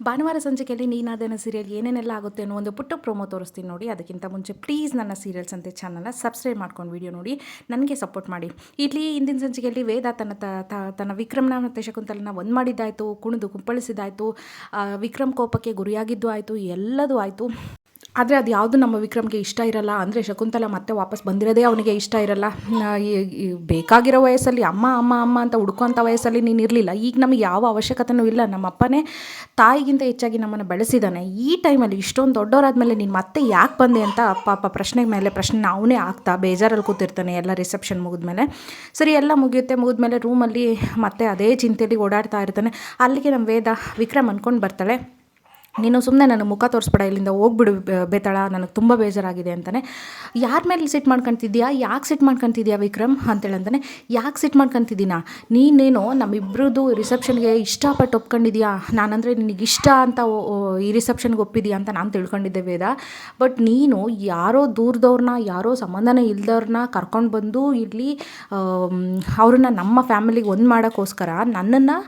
ಭಾನುವಾರ ಸಂಚಿಕೆಯಲ್ಲಿ ನೀನಾದನ ಸೀರಿಯಲ್ ಏನೇನೆಲ್ಲ ಆಗುತ್ತೆ ಅನ್ನೋ ಒಂದು ಪುಟ್ಟ ಪ್ರೊಮೋ ತೋರಿಸ್ತೀನಿ ನೋಡಿ. ಅದಕ್ಕಿಂತ ಮುಂಚೆ ಪ್ಲೀಸ್ ನನ್ನ ಸೀರಿಯಲ್ಸ್ ಅಂತ ಚಾನಲ್ನ ಸಬ್ಸ್ಕ್ರೈಬ್ ಮಾಡ್ಕೊಂಡು ವಿಡಿಯೋ ನೋಡಿ. ನನಗೆ ಸಪೋರ್ಟ್ ಮಾಡಿ. ಇಲ್ಲಿ ಇಂದಿನ ಸಂಚಿಕೆಯಲ್ಲಿ ವೇದ ತನ್ನ ತನ್ನ ವಿಕ್ರಮ್ನ ಮತ್ತು ಶಕುಂತಲನ ಒಂದು ಮಾಡಿದ್ದಾಯಿತು ಕುಣಿದು ಕುಪ್ಪಳಿಸಿದ್ದಾಯಿತು ಆ, ವಿಕ್ರಮ್ ಕೋಪಕ್ಕೆ ಗುರಿಯಾಗಿದ್ದು ಆಯಿತು ಎಲ್ಲದೂ ಆಯಿತು. ಆದರೆ ಅದು ಯಾವುದು ನಮ್ಮ ವಿಕ್ರಮ್ಗೆ ಇಷ್ಟ ಇರಲ್ಲ. ಅಂದರೆ ಶಕುಂತಲ ಮತ್ತೆ ವಾಪಸ್ ಬಂದಿರೋದೇ ಅವನಿಗೆ ಇಷ್ಟ ಇರಲ್ಲ. ಬೇಕಾಗಿರೋ ವಯಸ್ಸಲ್ಲಿ ಅಮ್ಮ ಅಮ್ಮ ಅಮ್ಮ ಅಂತ ಹುಡ್ಕೋಂಥ ವಯಸ್ಸಲ್ಲಿ ನೀನು ಇರಲಿಲ್ಲ. ಈಗ ನಮಗೆ ಯಾವ ಅವಶ್ಯಕತೆಯೂ ಇಲ್ಲ. ನಮ್ಮ ಅಪ್ಪನೇ ತಾಯಿಗಿಂತ ಹೆಚ್ಚಾಗಿ ನಮ್ಮನ್ನು ಬೆಳೆಸಿದ್ದಾನೆ ಈ ಟೈಮಲ್ಲಿ ಇಷ್ಟೊಂದು ದೊಡ್ಡವರಾದ್ಮೇಲೆ ನೀನು ಮತ್ತೆ ಯಾಕೆ ಬಂದೆ ಅಂತ ಪಾಪ ಪ್ರಶ್ನೆ ಮೇಲೆ ಪ್ರಶ್ನೆ ಅವನೇ ಆಗ್ತಾ ಬೇಜಾರಲ್ಲಿ ಕೂತಿರ್ತಾನೆ ಎಲ್ಲ ರಿಸೆಪ್ಷನ್ ಮುಗಿದ್ಮೇಲೆ. ಸರಿ, ಎಲ್ಲ ಮುಗಿಯುತ್ತೆ. ಮುಗಿದ್ಮೇಲೆ ರೂಮಲ್ಲಿ ಮತ್ತೆ ಅದೇ ಚಿಂತೆಯಲ್ಲಿ ಓಡಾಡ್ತಾ ಇರ್ತಾನೆ. ಅಲ್ಲಿಗೆ ನಮ್ಮ ವೇದ ವಿಕ್ರಮ್ ಅಂದ್ಕೊಂಡು ಬರ್ತಾಳೆ. ನೀನು ಸುಮ್ಮನೆ ನನಗೆ ಮುಖ ತೋರಿಸ್ಬೇಡ, ಇಲ್ಲಿಂದ ಹೋಗ್ಬಿಡು ಬೇತಾಳ, ನನಗೆ ತುಂಬ ಬೇಜಾರಾಗಿದೆ ಅಂತಾನೆ. ಯಾರ ಮೇಲೆ ಸಿಟ್ ಮಾಡ್ಕೊತಿದ್ಯಾ ಯಾಕೆ ಸಿಟ್ ಮಾಡ್ಕೊತಿದ್ಯಾ ವಿಕ್ರಮ್? ಅಂತೇಳಿ ಅಂತಾನೆ. ಯಾಕೆ ಸಿಟ್ ಮಾಡ್ಕೊತಿದ್ದೀನಾ? ನೀನೇನೋ ನಮ್ಮಿಬ್ರದ್ದು ರಿಸೆಪ್ಷನ್ಗೆ ಇಷ್ಟಪಟ್ಟು ಒಪ್ಕೊಂಡಿದ್ಯಾ ನಾನಂದರೆ ನಿನಗೆ ಇಷ್ಟ ಅಂತ ಈ ರಿಸೆಪ್ಷನ್ಗೆ ಒಪ್ಪಿದ್ಯಾ ಅಂತ ನಾನು ತಿಳ್ಕೊಂಡಿದ್ದೆ ವೇದ. ಬಟ್ ನೀನು ಯಾರೋ ದೂರದವ್ರನ್ನ ಯಾರೋ ಸಂಬಂಧನೇ ಇಲ್ದವ್ರನ್ನ ಕರ್ಕೊಂಡು ಬಂದು ಇಲ್ಲಿ ಅವ್ರನ್ನ ನಮ್ಮ ಫ್ಯಾಮಿಲಿಗೆ ಒಂದು ಮಾಡೋಕ್ಕೋಸ್ಕರ ನನ್ನನ್ನು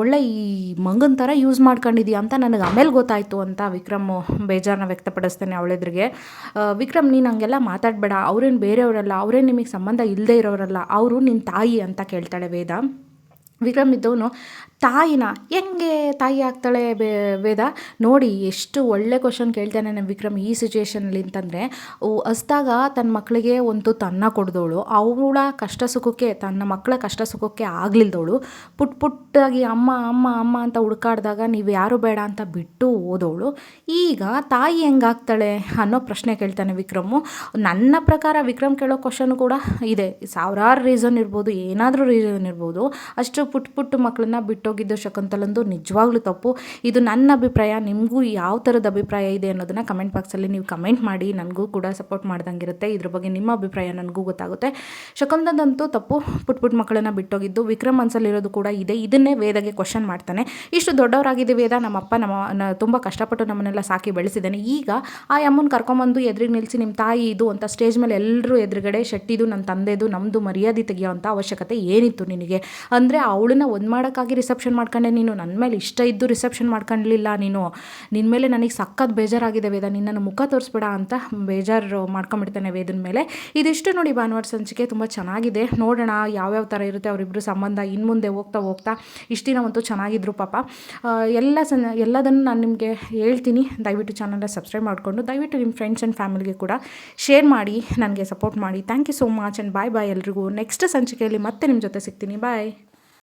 ಒಳ್ಳೆ ಈ ಮಂಗನ ಥರ ಯೂಸ್ ಮಾಡ್ಕೊಂಡಿದ್ಯಾ ಅಂತ ನನಗೆ ಆಮೇಲೆ ಗೊತ್ತಾಯಿತು ಅಂತ ವಿಕ್ರಮ್ ಬೇಜಾರನ್ನ ವ್ಯಕ್ತಪಡಿಸ್ತಾನೆ ಅವಳೆದ್ರಿಗೆ ವಿಕ್ರಮ್, ನೀನು ಹಂಗೆಲ್ಲ ಮಾತಾಡಬೇಡ. ಅವ್ರೇನು ಬೇರೆಯವರಲ್ಲ, ಅವ್ರೇನು ನಿಮಗೆ ಸಂಬಂಧ ಇಲ್ಲದೆ ಇರೋರಲ್ಲ, ಅವರು ನಿನ್ನ ತಾಯಿ ಅಂತ ಕೇಳ್ತಾಳೆ ವೇದ. ವಿಕ್ರಮ್ ಇದ್ದವನು, ತಾಯಿನ, ಹೆಂಗೆ ತಾಯಿ ಆಗ್ತಾಳೆ ವೇದ? ನೋಡಿ, ಎಷ್ಟು ಒಳ್ಳೆ ಕ್ವಶನ್ ಕೇಳ್ತಾನೆ ನಮ್ಮ ವಿಕ್ರಮ್ ಈ ಸಿಚುವೇಶನಲ್ಲಿ ಅಂತಂದರೆ ಹಸ್ದಾಗ ತನ್ನ ಮಕ್ಕಳಿಗೆ ಒಂದು ತನ್ನ ಕೊಡ್ದವಳು ಅವಳ ಕಷ್ಟ ಸುಖಕ್ಕೆ, ತನ್ನ ಮಕ್ಕಳ ಕಷ್ಟ ಸುಖಕ್ಕೆ ಆಗಲಿಲ್ದವಳು ಪುಟ್ ಪುಟ್ಟಾಗಿ ಅಮ್ಮ ಅಮ್ಮ ಅಮ್ಮ ಅಂತ ಹುಡ್ಕಾಡ್ದಾಗ ನೀವು ಯಾರು ಬೇಡ ಅಂತ ಬಿಟ್ಟು ಓದೋಳು ಈಗ ತಾಯಿ ಹೆಂಗಾಗ್ತಾಳೆ ಅನ್ನೋ ಪ್ರಶ್ನೆ ಕೇಳ್ತಾನೆ ವಿಕ್ರಮು. ನನ್ನ ಪ್ರಕಾರ ವಿಕ್ರಮ್ ಕೇಳೋ ಕ್ವಶನ್ ಕೂಡ ಇದೆ. ಸಾವಿರಾರು ರೀಸನ್ ಇರ್ಬೋದು, ಏನಾದರೂ ರೀಸನ್ ಇರ್ಬೋದು, ಅಷ್ಟು ಪುಟ್ಟ ಪುಟ್ಟ ಮಕ್ಕಳನ್ನ ಬಿಟ್ಟೋಗಿದ್ದು ಶಕುಂತಲಂದು ನಿಜವಾಗ್ಲೂ ತಪ್ಪು. ಇದು ನನ್ನ ಅಭಿಪ್ರಾಯ, ನಿಮಗೂ ಯಾವ ಥರದ ಅಭಿಪ್ರಾಯ ಇದೆ ಅನ್ನೋದನ್ನು ಕಮೆಂಟ್ ಬಾಕ್ಸಲ್ಲಿ ನೀವು ಕಮೆಂಟ್ ಮಾಡಿ, ನನಗೂ ಕೂಡ ಸಪೋರ್ಟ್ ಮಾಡ್ದಂಗಿರುತ್ತೆ, ಇದ್ರ ಬಗ್ಗೆ ನಿಮ್ಮ ಅಭಿಪ್ರಾಯ ನನಗೂ ಗೊತ್ತಾಗುತ್ತೆ. ಶಕುಂತಲದಂತೂ ತಪ್ಪು ಪುಟ್ಟ ಪುಟ್ಟ ಮಕ್ಕಳನ್ನ ಬಿಟ್ಟೋಗಿದ್ದು ವಿಕ್ರಮ್ ಮನಸ್ಸಲ್ಲಿರೋದು ಕೂಡ ಇದೆ, ಇದನ್ನೇ ವೇದಗೆ ಕ್ವಶನ್ ಮಾಡ್ತಾನೆ. ಇಷ್ಟು ದೊಡ್ಡವರಾಗಿದೆ ವೇದ ನಮ್ಮಪ್ಪ ನಮ್ಮ ತುಂಬ ಕಷ್ಟಪಟ್ಟು ನಮ್ಮನ್ನೆಲ್ಲ ಸಾಕಿ ಬೆಳೆಸಿದ್ದಾನೆ. ಈಗ ಆ ಅಮ್ಮನ ಕರ್ಕೊಂಬಂದು ಎದುರಿಗೆ ನಿಲ್ಲಿಸಿ ನಿಮ್ಮ ತಾಯಿ ಇದು ಅಂತ ಸ್ಟೇಜ್ ಮೇಲೆ ಎಲ್ಲರೂ ಎದುರುಗಡೆ ಶೆಟ್ಟಿದು ನನ್ನ ತಂದೆದು ನಮ್ಮದು ಮರ್ಯಾದೆ ತೆಗಿಯೋವಂಥ ಅವಶ್ಯಕತೆ ಏನಿತ್ತು ನಿನಗೆ? ಅಂದರೆ ಅವಳನ್ನ ಒಂದು ಮಾಡೋಕ್ಕಾಗಿ ರಿಸೆಪ್ಷನ್ ಮಾಡ್ಕೊಂಡೆ. ನೀನು ನನ್ನ ಮೇಲೆ ಇಷ್ಟ ಇದ್ದು ರಿಸೆಪ್ಷನ್ ಮಾಡ್ಕೊಳ್ಲಿಲ್ಲ ನೀನು. ನಿನ್ನ ಮೇಲೆ ನನಗೆ ಸಖತ್ ಬೇಜಾರಾಗಿದೆ ವೇದ. ನಿನ್ನನ್ನು ಮುಖ ತೋರಿಸ್ಬೇಡ ಅಂತ ಬೇಜಾರು ಮಾಡ್ಕೊಂಬಿಡ್ತಾನೆ ವೇದನ ಮೇಲೆ. ಇದಿಷ್ಟು ನೋಡಿ ಭಾನುವಾರ ಸಂಚಿಕೆ ತುಂಬ ಚೆನ್ನಾಗಿದೆ. ನೋಡೋಣ ಯಾವ್ಯಾವ ಥರ ಇರುತ್ತೆ ಅವರಿಬ್ಬರು ಸಂಬಂಧ. ಇನ್ನು ಮುಂದೆ ಹೋಗ್ತಾ ಹೋಗ್ತಾ ಇಷ್ಟು ದಿನವಂತೂ ಚೆನ್ನಾಗಿದ್ರು ಪಾಪ. ಎಲ್ಲ ಸನ್, ಎಲ್ಲದನ್ನು ನಾನು ನಿಮಗೆ ಹೇಳ್ತೀನಿ. ದಯವಿಟ್ಟು ಚಾನಲ್ನ ಸಬ್ಸ್ಕ್ರೈಬ್ ಮಾಡಿಕೊಂಡು, ದಯವಿಟ್ಟು ನಿಮ್ಮ ಫ್ರೆಂಡ್ಸ್ ಆ್ಯಂಡ್ ಫ್ಯಾಮಿಲಿಗೆ ಕೂಡ ಶೇರ್ ಮಾಡಿ, ನನಗೆ ಸಪೋರ್ಟ್ ಮಾಡಿ. Thank you so much and bye bye ಎಲ್ರಿಗೂ. ನೆಕ್ಸ್ಟ್ ಸಂಚಿಕೆಯಲ್ಲಿ ಮತ್ತೆ ನಿಮ್ಮ ಜೊತೆ ಸಿಗ್ತೀನಿ. ಬಾಯ್